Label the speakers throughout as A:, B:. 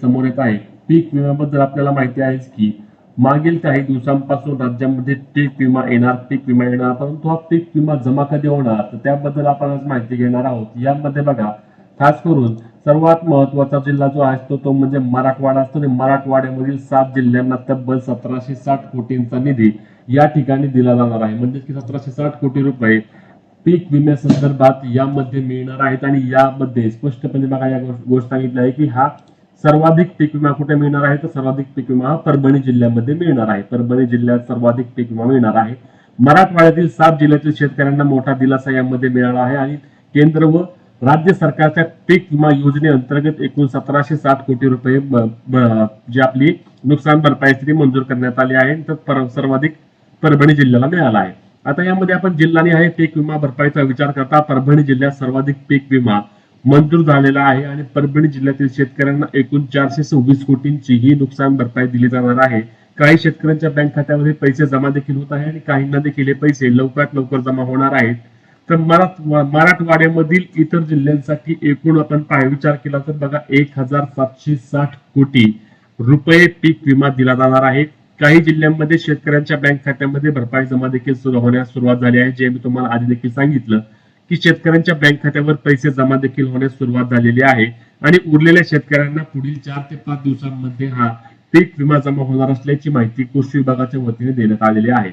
A: समोर येत आहे. पीक विम्याबद्दल आपल्याला माहिती आहेच की मागील काही दिवसांपासून राज्यामध्ये पीक विमा येणार पीक विमा येणार परंतु हा पीक विमा जमा कधी होणार? तर त्याबद्दल आपण आज माहिती घेणार आहोत. यामध्ये बघा खास करून सर्वात महत्त्वाचा जिल्हा जो असतो तो म्हणजे मराठवाडा असतो आणि मराठवाड्यामधील सात जिल्ह्यांना तब्बल सतराशे साठ कोटींचा निधी या ठिकाणी दिला जाणार आहे. म्हणजे की सतराशे साठ कोटी रुपये पीक विम्यासंदर्भात यामध्ये मिळणार आहेत आणि यामध्ये स्पष्टपणे बघा या गोष्ट गोष्ट सांगितली आहे की हा सर्वाधिक पीक विमा कुठे मिळणार आहे? तर सर्वाधिक पीक विमा परभणी जिल्ह्यामध्ये मिळणार आहे. परभणी जिल्ह्यात सर्वाधिक पीक विमा मिळणार आहे. मराठवाड्यातील सात जिल्ह्यातील शेतकऱ्यांना मोठा दिलासा यामध्ये मिळाला आहे आणि केंद्र व राज्य सरकारच्या पीक विमा योजनेअंतर्गत एकूण सतराशे साठ कोटी रुपये जी आपली नुकसान भरपाईसाठी मंजूर करण्यात आली आहे. तर पर- सर्वाधिक परभणी जिल्ह्याला मिळाला आहे. आता यामध्ये आपण जिल्ह्याने आहे पीक विमा भरपाईचा विचार करता. परभणी जिल्ह्यात सर्वाधिक पीक विमा मंजूर झालेला आहे आणि परभणी जिल्ह्यातील शेतकऱ्यांना एकूण चारशे सव्वीस कोटींची ही नुकसान भरपाई दिली जाणार आहे. काही शेतकऱ्यांच्या बँक खात्यामध्ये पैसे जमा देखील होत आहे आणि काहींना देखील हे पैसे लवकरात लवकर जमा होणार आहेत. तर मराठवाड्यामधील इतर जिल्ह्यांसाठी एकूण आपण पाय विचार केला तर बघा एक हजार सातशे साठ कोटी रुपये पीक विमा दिला जाणार आहे. काही जिल्ह्यांमध्ये शेतकऱ्यांच्या बँक खात्यामध्ये भरपाई जमा देखील सुरू होण्यास सुरुवात झाली आहे जे मी तुम्हाला आधी देखील सांगितलं. की शेतकऱ्यांच्या बँक खात्यावर पैसे जमा देखील होण्यास सुरुवात झालेली आहे. आणि उरलेल्या शेतकऱ्यांना पुढील चार ते पाच दिवसांमध्ये हा पीक विमा जमा होणार असल्याची माहिती कृषी विभागाच्या वतीने देण्यात आलेली आहे.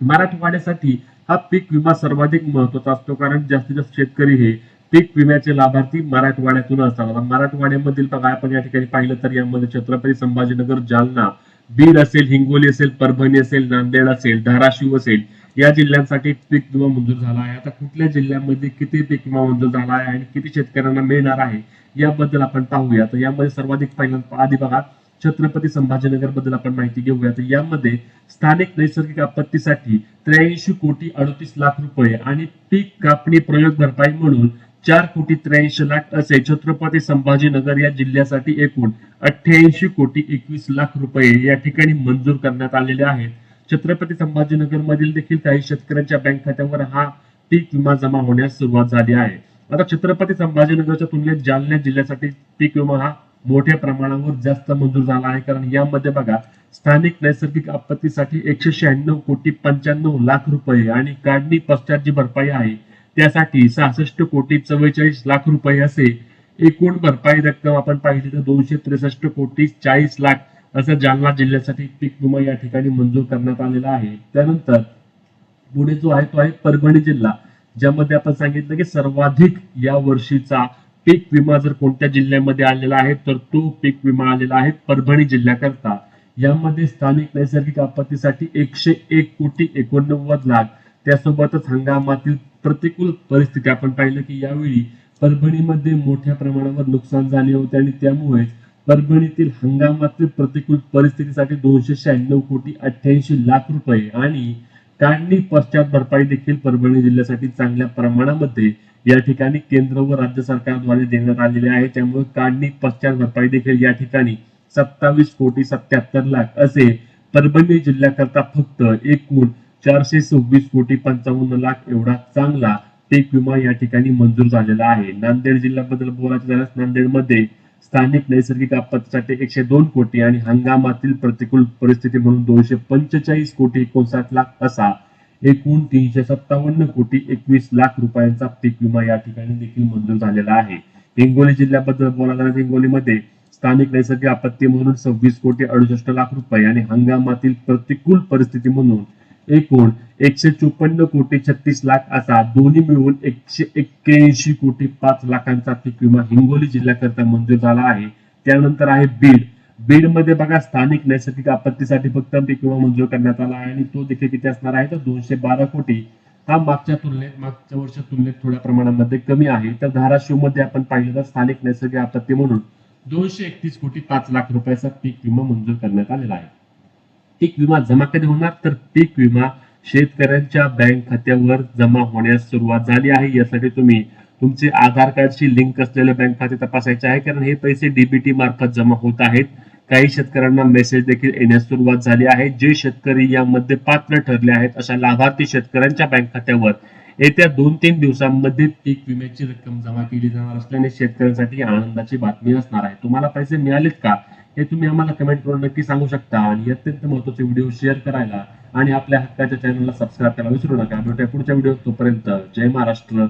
A: मराठवाड्यासाठी हा पीक विमा सर्वाधिक महत्त्वाचा असतो कारण जास्तीत जास्त शेतकरी हे पीक विम्याचे लाभार्थी मराठवाड्यातून असतात. आता मराठवाड्यामधील बघा आपण या ठिकाणी पाहिलं तर यामध्ये छत्रपती संभाजीनगर जालना बीड असेल हिंगोली असेल परभणी असेल नांदेड असेल धाराशिव असेल या जिल्ह्यांसाठी पीक विमा मंजूर झाला आहे. आता कुठल्या जिल्ह्यामध्ये किती पीक विमा मंजूर झाला आहे आणि किती शेतकऱ्यांना मिळणार आहे याबद्दल आपण पाहूया. तर यामध्ये सर्वाधिक पहिल्यांदा आधी बघा छत्रपती संभाजीनगरबद्दल आपण माहिती घेऊया. तर यामध्ये स्थानिक नैसर्गिक आपत्तीसाठी त्र्याऐंशी कोटी अडतीस लाख रुपये आणि पीक कापणी प्रयोग भरपाई म्हणून चार कोटी त्र्याऐंशी लाख असे छत्रपती संभाजीनगर या जिल्ह्यासाठी एकूण अठ्ठ्याऐंशी कोटी एकवीस लाख रुपये या ठिकाणी मंजूर करण्यात आलेले आहेत. छत्रपती संभाजीनगर मधील देखील काही शेतकऱ्यांच्या बँक खात्यावर हा पीक विमा जमा होण्यास सुरुवात झाली आहे. आता छत्रपती संभाजीनगरच्या तुलनेत जालना जिल्ह्यासाठी पीक विमा हा मोठ्या प्रमाणावर जास्त मंजूर झाला आहे. कारण यामध्ये बघा स्थानिक नैसर्गिक आपत्तीसाठी एकशे शहाण्णव कोटी पंच्याण्णव लाख रुपये आणि काढणी पश्चात जी भरपाई आहे. त्यासाठी सहासष्ट कोटी चव्वेचाळीस लाख रुपये असे एकूण भरपाई रक्कम आपण पाहिली तर दोनशे त्रेसष्ट कोटी चाळीस लाख असं जालना जिल्ह्यासाठी पीक विमा या ठिकाणी मंजूर करण्यात आलेला आहे. त्यानंतर पुढे जो आहे तो आहे परभणी जिल्हा ज्यामध्ये आपण सांगितलं की सर्वाधिक या वर्षीचा पीक विमा जर कोणत्या जिल्ह्यामध्ये आलेला आहे तर तो पीक विमा आलेला आहे परभणी जिल्ह्याकरता. यामध्ये स्थानिक नैसर्गिक आपत्तीसाठी एकशे एक कोटी एकोणनव्वद लाख त्यासोबतच हंगामातील प्रतिकूल परिस्थिती आपण पाहिलं की यावेळी परभणीमध्ये मोठ्या प्रमाणावर नुकसान झाले होते आणि त्यामुळे परभणीतील हंगामातील प्रतिकूल परिस्थितीसाठी दोनशे शहाण्णव कोटी अठ्ठ्याऐंशी लाख रुपये आणि काढणी पश्चात भरपाई देखील परभणी जिल्ह्यासाठी चांगल्या प्रमाणामध्ये या ठिकाणी केंद्र व राज्य सरकारद्वारे देण्यात आलेले आहे. त्यामुळे काढणी पश्चात भरपाई देखील या ठिकाणी सत्तावीस कोटी सत्याहत्तर लाख असे परभणी जिल्ह्याकरता फक्त एकूण चारशे सव्वीस कोटी पंचावन्न लाख एवढा चांगला पीक विमा या ठिकाणी मंजूर झालेला आहे. नांदेड जिल्ह्याबद्दल बोलायचं झाल्यास नांदेडमध्ये स्थानिक नैसर्गिक आपत्तीसाठी एकशे दोन कोटी आणि हंगामातील प्रतिकूल परिस्थिती म्हणून दोनशे पंचेचाळीस कोटी एकोणसाठ लाख असा एकूण तीनशे सत्तावन्न कोटी एकवीस लाख रुपयांचा पीक विमा या ठिकाणी देखील मंजूर झालेला आहे. हिंगोली जिल्ह्याबद्दल बोलायला झाल्यास हिंगोलीमध्ये स्थानिक नैसर्गिक आपत्ती म्हणून सव्वीस कोटी अडुसष्ट लाख रुपये आणि हंगामातील प्रतिकूल परिस्थिती म्हणून एकूण एकशे चोपन्न कोटी छत्तीस लाख असा दोन्ही मिळून एकशे एक्क्याऐंशी कोटी पाच लाखांचा पीक विमा हिंगोली जिल्ह्याकरता मंजूर झाला आहे. त्यानंतर आहे बीड. बीडमध्ये बघा स्थानिक नैसर्गिक आपत्तीसाठी फक्त पीक विमा मंजूर करण्यात आला आहे आणि तो देखील किती असणार आहे? तर दोनशे बारा कोटी. हा मागच्या तुलनेत मागच्या वर्षाच्या तुलनेत थोड्या प्रमाणामध्ये कमी आहे. तर धाराशिवमध्ये आपण पाहिलं तर स्थानिक नैसर्गिक आपत्ती म्हणून दोनशे एकतीस कोटी पाच लाख रुपयाचा पीक विमा मंजूर करण्यात आलेला आहे. पीक विमा जमा कधी होणार? तर पीक विमा शेतकऱ्यांच्या बँक खात्यावर जमा होण्यास सुरुवात झाली आहे. यासाठी तुम्ही तुमचे आधार कार्डशी लिंक असलेले बँक खाते तपासायचे आहे. कारण हे पैसे डीबीटी मार्फत जमा होत आहेत. काही शेतकऱ्यांना मेसेज देखील येण्यास सुरुवात झाली आहे. जे शेतकरी यामध्ये पात्र ठरले आहेत अशा लाभार्थी शेतकऱ्यांच्या बँक खात्यावर येत्या दोन तीन दिवसांमध्ये पीक विम्याची रक्कम जमा केली जाणार असल्याने शेतकऱ्यांसाठी आनंदाची बातमी असणार आहे. तुम्हाला पैसे मिळालेत का? हे तुम्ही आम्हाला कमेंट करून नक्की सांगू शकता. आणि अत्यंत महत्त्वाचे व्हिडिओ शेअर करायला आणि आपल्या हक्काच्या चॅनलला सबस्क्राईब करायला विसरू नका. भेटूया पुढच्या व्हिडिओ तोपर्यंत. जय महाराष्ट्र.